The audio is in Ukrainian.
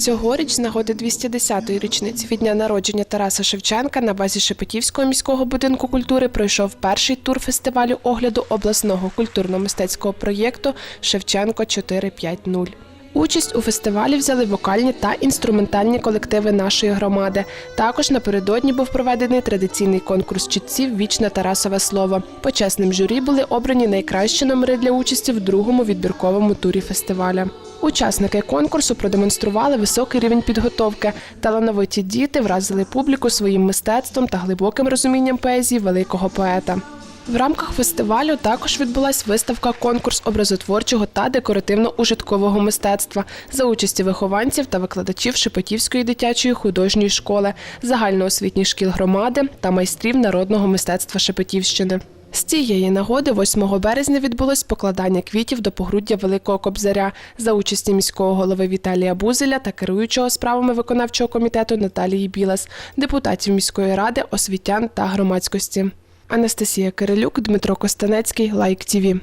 Цьогоріч, з нагоди 210-ї річниці від дня народження Тараса Шевченка на базі Шепетівського міського будинку культури пройшов перший тур фестивалю огляду обласного культурно-мистецького проєкту Шевченко 450. Участь у фестивалі взяли вокальні та інструментальні колективи нашої громади. Також напередодні був проведений традиційний конкурс читців Вічне Тарасове слово. Почесним журі були обрані найкращі номери для участі в другому відбірковому турі фестиваля. Учасники конкурсу продемонстрували високий рівень підготовки. Талановиті діти вразили публіку своїм мистецтвом та глибоким розумінням поезії великого поета. В рамках фестивалю також відбулась виставка конкурс образотворчого та декоративно-ужиткового мистецтва за участі вихованців та викладачів Шепетівської дитячої художньої школи, загальноосвітніх шкіл громади та майстрів народного мистецтва Шепетівщини. З цієї нагоди 8 березня відбулось покладання квітів до погруддя Великого Кобзаря за участі міського голови Віталія Бузеля та керуючого справами виконавчого комітету Наталії Білас, депутатів міської ради, освітян та громадськості. Анастасія Кирилюк, Дмитро Костанецький, Лайк ТІВІ.